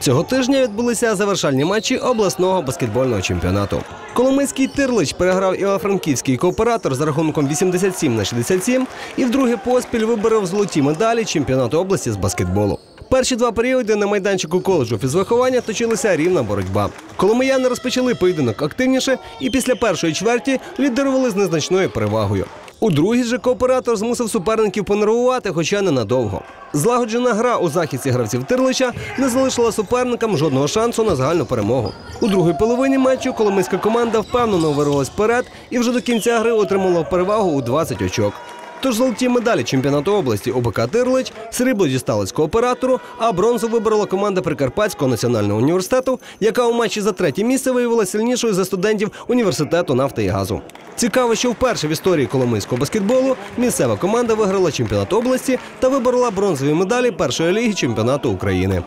Цього тижня відбулися завершальні матчі обласного баскетбольного чемпіонату. Коломийський тирлич переграв Івано-Франківський кооператор за рахунком 87 на 67 і вдруге поспіль виборов золоті медалі чемпіонату області з баскетболу. Перші два періоди на майданчику коледжу фізвиховання точилася рівна боротьба. Коломияни розпочали поєдинок активніше і після першої чверті лідерували з незначною перевагою. У другій же кооператор змусив суперників понервувати, хоча ненадовго. Злагоджена гра у захисті гравців Тирлича не залишила суперникам жодного шансу на загальну перемогу. У другій половині матчу коломийська команда впевнено вирвалась вперед і вже до кінця гри отримала перевагу у 20 очок. Тож золоті медалі чемпіонату області ОБК Тирлич, срібло дісталось кооператору, а бронзу виборола команда Прикарпатського національного університету, яка у матчі за третє місце виявилася сильнішою за студентів університету нафти і газу. Цікаво, що вперше в історії коломийського баскетболу місцева команда виграла чемпіонат області та виборола бронзові медалі першої ліги чемпіонату України.